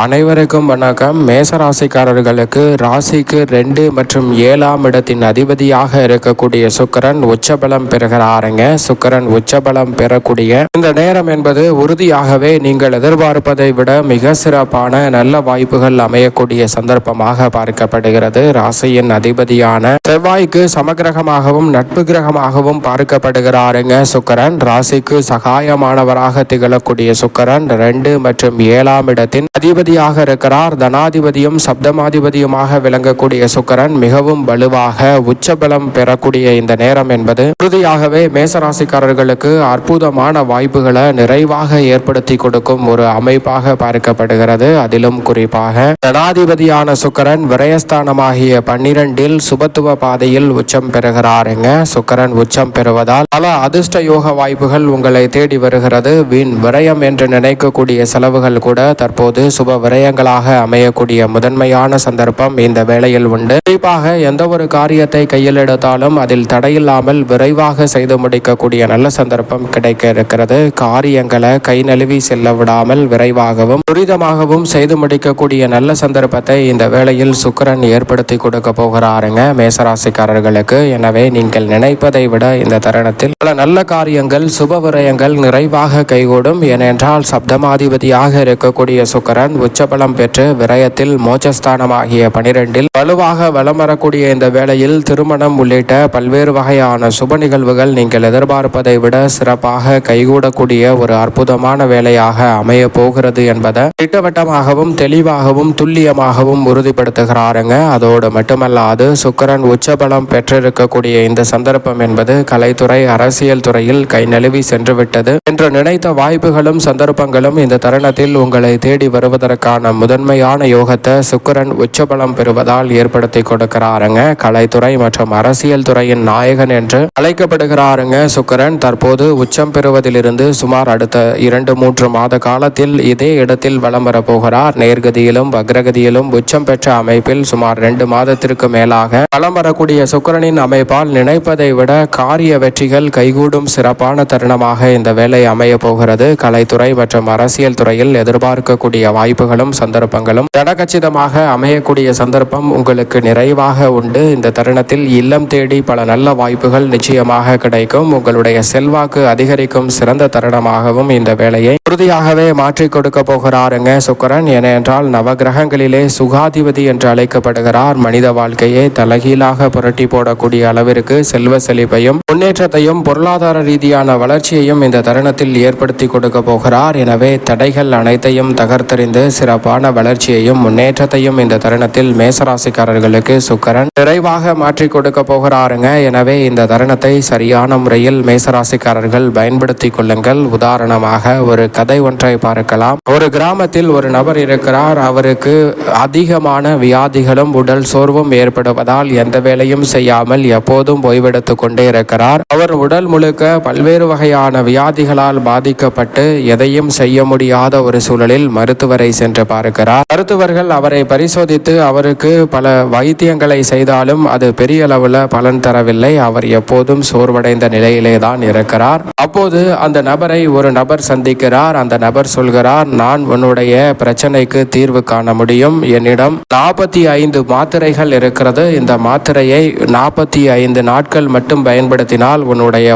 அனைவருக்கும் வணக்கம். மேசராசிக்காரர்களுக்கு ராசிக்கு ரெண்டு மற்றும் ஏழாம் இடத்தின் அதிபதியாக இருக்கக்கூடிய சுக்கிரன் உச்சபலம் பெறுகிறாருங்க. சுக்கரன் உச்சபலம் பெறக்கூடிய இந்த நேரம் என்பது உறுதியாகவே நீங்கள் எதிர்பார்ப்பதை விட மிக சிறப்பான நல்ல வாய்ப்புகள் அமையக்கூடிய சந்தர்ப்பமாக பார்க்கப்படுகிறது. ராசியின் அதிபதியான செவ்வாய்க்கு சமகிரகமாகவும் நட்பு கிரகமாகவும் பார்க்கப்படுகிறாருங்க. சுக்கரன் ராசிக்கு சகாயமானவராக திகழக்கூடிய சுக்கரன் ரெண்டு மற்றும் ஏழாம் இடத்தின் அதிபதியாக இருக்கிறார். தனாதிபதியும் சப்தமாதிபதியுமாக விளங்கக்கூடிய சுக்கரன் மிகவும் வலுவாக உச்சபலம் பெறக்கூடிய இந்த நேரம் என்பது உறுதியாகவே மேசராசிக்காரர்களுக்கு அற்புதமான வாய்ப்புகளை நிறைவாக ஏற்படுத்தி கொடுக்கும் ஒரு அமைப்பாக பார்க்கப்படுகிறது. அதிலும் குறிப்பாக தனாதிபதியான சுக்கரன் விரயஸ்தானமாகிய பன்னிரண்டில் சுபத்துவ பாதையில் உச்சம் பெறுகிறாருங்க சுக்கரன் உச்சம் பெறுவதால் பல அதிர்ஷ்ட யோக வாய்ப்புகள் உங்களை தேடி வருகிறது. வீண் விரயம் என்று நினைக்கக்கூடிய செலவுகள் கூட தற்போது சுப விரயங்களாக அமையக்கூடிய முதன்மையான சந்தர்ப்பம் இந்த வேளையில் உண்டு. குறிப்பாக எந்த ஒரு காரியத்தை கையில் எடுத்தாலும் அதில் தடையில்லாமல் விரைவாக செய்து முடிக்கக்கூடிய நல்ல சந்தர்ப்பம் கிடைக்க இருக்கிறது காரியங்களை கை நழுவி செல்ல விடாமல் விரைவாகவும் துரிதமாகவும் செய்து முடிக்கக்கூடிய நல்ல சந்தர்ப்பத்தை இந்த வேளையில் சுக்கரன் ஏற்படுத்தி கொடுக்க போகிறாருங்க. மேசராசிக்காரர்களுக்கு எனவே நீங்கள் நினைப்பதை விட இந்த தருணத்தில் பல நல்ல காரியங்கள் சுப விரயங்கள் நிறைவாக கைகூடும். ஏனென்றால் சப்தமாதிபதியாக இருக்கக்கூடிய சுக்கரன் உச்சபலம் பெற்று விரயத்தில் மோட்சஸ்தானமாகிய பனிரெண்டில் வலுவாக வலம் வரக்கூடிய இந்த வேளையில் திருமணம் உள்ளிட்ட பல்வேறு வகையான சுப நிகழ்வுகள் நீங்கள் எதிர்பார்ப்பதை விட சிறப்பாக கைகூடக்கூடிய ஒரு அற்புதமான வேலையாக அமைய போகிறது என்பதை திட்டவட்டமாகவும் தெளிவாகவும் துல்லியமாகவும் உறுதிப்படுத்துகிறாருங்க. அதோடு மட்டுமல்லாது சுக்கரன் உச்சபலம் பெற்றிருக்கக்கூடிய இந்த சந்தர்ப்பம் என்பது கலைத்துறை அரசியல் துறையில் கை நழுவி சென்றுவிட்டது. என்று நினைத்த வாய்ப்புகளும் சந்தர்ப்பங்களும் இந்த தருணத்தில் உங்களை தேடி வருவது வருவதற்கான முதன்மையான யோகத்தை சுக்கிரன் உச்சபலம் பெறுவதால் ஏற்படுத்தி கொடுக்கிறாருங்க. கலைத்துறை மற்றும் அரசியல் துறையின் நாயகன் என்று அழைக்கப்படுகிறாருங்க சுக்கிரன். தற்போது உச்சம் பெறுவதிலிருந்து சுமார் அடுத்த இரண்டு மூன்று மாத காலத்தில் இதே இடத்தில் வலம் வரப்போகிறார் நேர்கதியிலும் வக்ரகதியிலும் உச்சம் பெற்ற அமைப்பில் சுமார் ரெண்டு மாதத்திற்கு மேலாக வலம் வரக்கூடிய சுக்கரனின் அமைப்பால் நினைப்பதை விட காரிய வெற்றிகள் கைகூடும் சிறப்பான தருணமாக இந்த வேலை அமைய போகிறது. கலைத்துறை மற்றும் அரசியல் துறையில் எதிர்பார்க்கக்கூடிய வாய்ப்புகளும் சந்தர்ப்பங்களும். தடகச்சிதமாக அமையக்கூடிய சந்தர்ப்பம் உங்களுக்கு நிறைவாக உண்டு. இந்த தருணத்தில் இல்லம் தேடி பல நல்ல வாய்ப்புகள் நிச்சயமாக கிடைக்கும். உங்களுடைய செல்வாக்கு அதிகரிக்கும். சிறந்த தருணமாகவும் இந்த வேலையை உறுதியாகவே மாற்றி கொடுக்க போகிறாருங்க சுக்கரன். ஏனென்றால் நவகிரகங்களிலே சுகாதிபதி என்று அழைக்கப்படுகிறார். மனித வாழ்க்கையை தலகீழாக புரட்டி போடக்கூடிய அளவிற்கு செல்வ செழிப்பையும் முன்னேற்றத்தையும் பொருளாதார ரீதியான வளர்ச்சியையும் இந்த தருணத்தில் ஏற்படுத்தி கொடுக்க போகிறார். எனவே தடைகள் அனைத்தையும் தகர்த்தெறிந்து சிறப்பான வளர்ச்சியையும் முன்னேற்றத்தையும் இந்த தருணத்தில் மேசராசிக்காரர்களுக்கு சுக்கரன் நிறைவாக மாற்றி கொடுக்க போகிறாருங்க. எனவே இந்த தருணத்தை சரியான முறையில் மேசராசிக்காரர்கள் பயன்படுத்தி கொள்ளுங்கள். உதாரணமாக ஒரு கதை ஒன்றை பார்க்கலாம். ஒரு கிராமத்தில் ஒரு நபர் இருக்கிறார். அவருக்கு அதிகமான வியாதிகளும் உடல் சோர்வும் ஏற்படுவதால் எந்த வேலையும் செய்யாமல் எப்போதும் ஓய்வெடுத்து கொண்டே இருக்கிறார். அவர் உடல் முழுக்க பல்வேறு வகையான வியாதிகளால் பாதிக்கப்பட்டு எதையும் செய்ய முடியாத ஒரு சூழலில் மருத்துவரை சென்று பார்க்கிறார். மருத்துவர்கள் அவரை பரிசோதித்து அவருக்கு பல வைத்தியங்களை செய்தாலும் அது பெரிய அளவில் பலன் தரவில்லை. அவர் எப்போதும் சோர்வடைந்த நிலையிலே தான் இருக்கிறார். அப்போது அந்த நபரை ஒரு நபர் சந்திக்கிறார். அந்த நபர் சொல்கிறார் நான் உன்னுடைய பிரச்சனைக்கு தீர்வு காண முடியும். என்னிடம் நாற்பத்தி ஐந்து மாத்திரைகள் இருக்கிறது. இந்த மாத்திரையை நாற்பத்தி ஐந்து நாட்கள் மட்டும் பயன்படுத்தினால் உன்னுடைய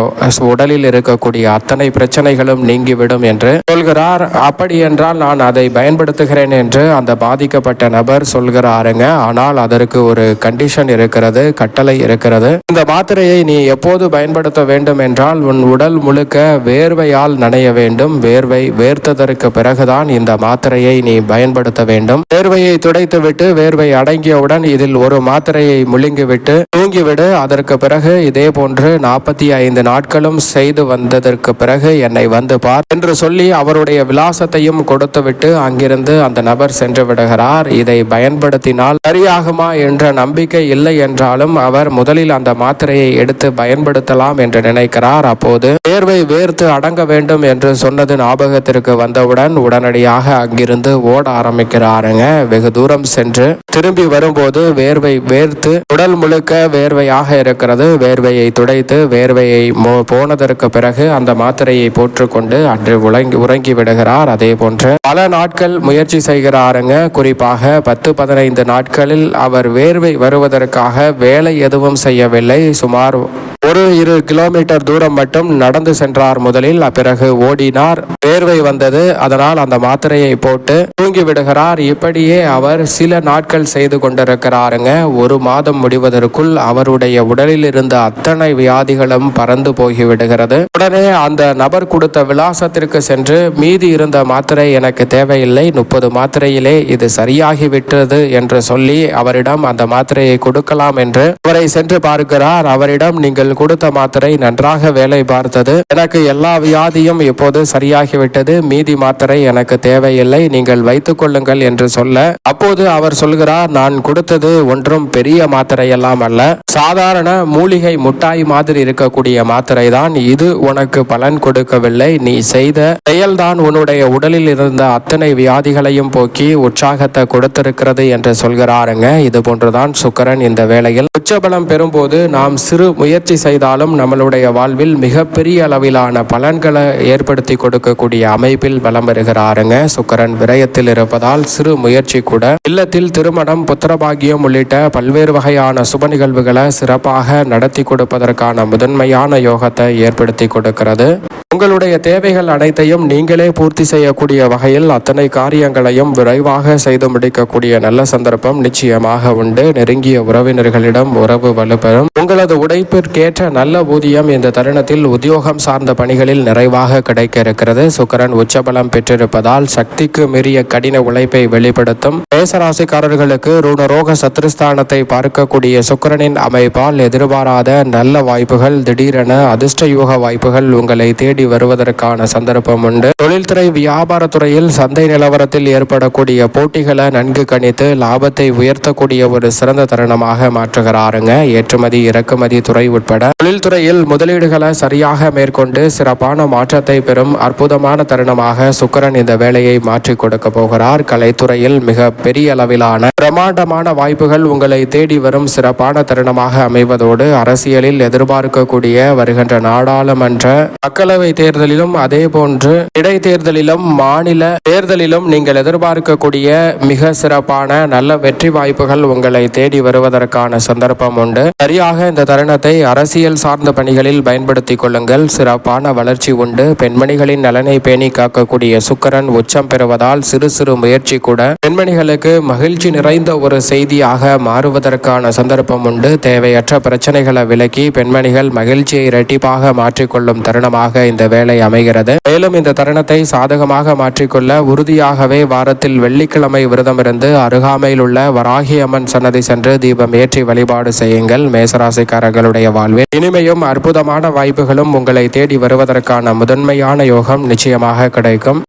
உடலில் இருக்கக்கூடிய அத்தனை பிரச்சனைகளும் நீங்கிவிடும் என்று சொல்கிறார். அப்படி என்றால் நான் அதை பயன்படுத்துகிறேன் என்று அந்த பாதிக்கப்பட்ட நபர் சொல்கிறாருங்க. ஆனால் அதற்கு ஒரு கண்டிஷன் இருக்கிறது கட்டளை இருக்கிறது. இந்த மாத்திரையை நீ எப்போது பயன்படுத்த வேண்டும் என்றால் உன் உடல் முழுக்க வேர்வையால் நனைய வேண்டும். வேர்வை வேர்த்ததற்கு பிறகுதான் இந்த மாத்திரையை நீ பயன்படுத்த வேண்டும். வேர்வையை துடைத்துவிட்டு வேர்வை அடங்கியவுடன் இதில் ஒரு மாத்திரையை முழுங்கிவிட்டு தூங்கிவிடு. அதற்கு பிறகு இதே போன்று நாற்பத்தி ஐந்து நாட்களும் செய்து வந்ததற்கு பிறகு என்னை வந்து பார் என்று சொல்லி அவருடைய விலாசத்தையும் கொடுத்துவிட்டு அங்கிருந்து அந்த நபர் சென்று விடுகிறார். இதை பயன்படுத்தினால் சரியாகுமா என்ற நம்பிக்கை இல்லை என்றாலும் அவர் முதலில் அந்த மாத்திரையை எடுத்து பயன்படுத்தலாம் என்று நினைக்கிறார். அப்போது வேர்வை வேர்த்து அடங்க வேண்டும் என்று சொன்னது ஞாபகம் ஞாபகத்திற்கு வந்தவுடன் உடனடியாக அங்கிருந்து ஓட ஆரம்பிக்கிறாருங்க. வெகு தூரம் சென்று திரும்பி வரும்போது வேர்வை வேர்த்து உடல் முழுக்க வேர்வையாக இருக்கிறது. வேர்வையை துடைத்து வேர்வையை போனதற்கு பிறகு அந்த மாத்திரையை போற்றுக்கொண்டு அன்று உலங்கி உறங்கி விடுகிறார். அதே போன்று பல நாட்கள் முயற்சி செய்கிறாருங்க. குறிப்பாக பத்து பதினைந்து நாட்களில் அவர் வேர்வை வருவதற்காக வேலை எதுவும் செய்யவில்லை. சுமார் ஒரு இரு கிலோமீட்டர் தூரம் மட்டும் நடந்து சென்றார் முதலில். பிறகு ஓடினார். வேர்வை வந்தது. அதனால் அந்த மாத்திரையை போட்டு தூங்கி விடுகிறார். இப்படியே அவர் சில நாட்கள் செய்து கொண்டிருக்கிறாருங்க. ஒரு மாதம் முடிவதற்குள் அவருடைய உடலில் இருந்த அத்தனை வியாதிகளும் பறந்து போகிவிடுகிறது உடனே அந்த நபர் கொடுத்த விலாசத்திற்கு சென்று மீதி இருந்த மாத்திரை எனக்கு தேவையில்லை. முப்பது மாத்திரையிலே இது சரியாகி விட்டது என்று சொல்லி அவரிடம் அந்த மாத்திரையை கொடுக்கலாம் என்று அவரை சென்று பார்க்கிறார். அவரிடம் நீங்கள் கொடுத்த மாத்திரை நன்றாக வேலை பார்த்தது. எனக்கு எல்லா வியாதியும் இப்போது சரியாகிவிட்டது. மீதி மாத்திரை எனக்கு தேவையில்லை. நீங்கள் வைத்துக் கொள்ளுங்கள் என்று சொல்ல அப்போது அவர் சொல்கிறார் நான் கொடுத்தது ஒன்றும் பெரிய மாத்திரை எல்லாம் அல்ல. சாதாரண மூலிகை முட்டாய் மாதிரி இருக்கக்கூடிய மாத்திரை தான் இது உனக்கு பலன் கொடுக்கவில்லை. நீ செய்த செயல்தான் உன்னுடைய உடலில் இருந்த அத்தனை வியாதிகளையும் போக்கி உற்சாகத்தை கொடுத்திருக்கிறது என்று சொல்கிறாருங்க. இது போன்றுதான் சுக்கரன் இந்த வேளையில். உச்சபலம் பெறும்போது நாம் சிறு முயற்சி செய்தாலும் நம்மளுடைய வாழ்வில் மிகப்பெரிய அளவிலான பலன்களை ஏற்படுத்தி கொடுக்கக்கூடிய அமைப்பில் வலம் வருகிறாருங்க. சுக்கரன் விரயத்தில் இருப்பதால் சிறு முயற்சி கூட. இல்லத்தில் திருமணம் புத்திரபாகியம் உள்ளிட்ட பல்வேறு வகையான சுப நிகழ்வுகளை சிறப்பாக நடத்தி கொடுப்பதற்கான முதன்மையான யோகத்தை ஏற்படுத்தி கொடுக்கிறது. உங்களுடைய தேவைகள் அனைத்தையும் நீங்களே பூர்த்தி செய்யக்கூடிய வகையில் அத்தனை காரியங்களையும் விரைவாக செய்து முடிக்கக்கூடிய நல்ல சந்தர்ப்பம் நிச்சயமாக உண்டு. நெருங்கிய உறவினர்களிடம் உறவு வலுப்பெறும். உங்களது உடைப்பிற்கேற்ற நல்ல ஊதியம் இந்த தருணத்தில் உத்தியோகம் சார்ந்த பணிகளில் நிறைவாக கிடைக்க இருக்கிறது சுக்கரன் உச்சபலம் பெற்றிருப்பதால் சக்திக்கு மீறிய கடின உழைப்பை வெளிப்படுத்தும். மேசராசிக்காரர்களுக்கு ருணரோக சத்ருஸ்தானத்தை பார்க்கக்கூடிய சுக்கரனின் அமைப்பால் எதிர்பாராத நல்ல வாய்ப்புகள் திடீரென அதிர்ஷ்ட யோக வாய்ப்புகள் உங்களை தேடி வருவதற்கான சந்தர்ப்பம் உண்டு. தொழில்துறை வியாபாரத்துறையில் சந்தை நிலவரத்தில் ஏற்படக்கூடிய போட்டிகளை நன்கு கணித்து லாபத்தை உயர்த்தக்கூடிய ஒரு சிறந்த தருணமாக மாற்றுகிறாருங்க. ஏற்றுமதி இறக்குமதி துறை உட்பட தொழில்துறையில் முதலீடுகளை சரியாக மேற்கொண்டு சிறப்பான மாற்றத்தை பெறும் அற்புதமான தருணமாக சுக்கரன் இந்த வேலையை மாற்றி கொடுக்க போகிறார். கலைத்துறையில் மிக பெரிய அளவிலான பிரம்மாண்டமான வாய்ப்புகள் உங்களை தேடி வரும் சிறப்பான தருணமாக அமைவதோடு அரசியலில் எதிர்பார்க்கக்கூடிய வருகின்ற நாடாளுமன்ற மக்களவை தேர்தலிலும் அதே போன்று இடைத்தேர்தலிலும் மாநில தேர்தலிலும் நீங்கள் எதிர்பார்க்கக்கூடிய மிக சிறப்பான நல்ல வெற்றி வாய்ப்புகள் உங்களை தேடி வருவதற்கான சந்தர்ப்பம் உண்டு. சரியாக இந்த தருணத்தை அரசியல் சார்ந்த பணிகளில் பயன்படுத்திக் கொள்ளுங்கள். சிறப்பான வளர்ச்சி உண்டு. பெண்மணிகளின் நலனை பேணி காக்கக்கூடிய சுக்கரன் உச்சம் பெறுவதால் சிறு சிறு முயற்சி கூட பெண்மணிகளுக்கு மகிழ்ச்சி நிறைந்த ஒரு செய்தியாக மாறுவதற்கான சந்தர்ப்பம் உண்டு. தேவையற்ற பிரச்சனைகளை விலக்கி பெண்மணிகள் மகிழ்ச்சியை இரட்டிப்பாக மாற்றிக்கொள்ளும் தருணமாக இந்த வேலை அமைகிறது. மேலும் இந்த தருணத்தை சாதகமாக மாற்றிக்கொள்ள உறுதியாகவே வாரத்தில் வெள்ளிக்கிழமை விரதமிருந்து அருகாமையில் உள்ள வராகி அம்மன் சன்னதி சென்று தீபம் ஏற்றி வழிபாடு செய்யுங்கள். மேசராசிக்காரர்களுடைய வாழ்வில் இனிமையும் அற்புதமான வாய்ப்புகளும் உங்களை தேடி வருவதற்கான முதன்மையான யோகம் நிச்சயமாக கிடைக்கும்.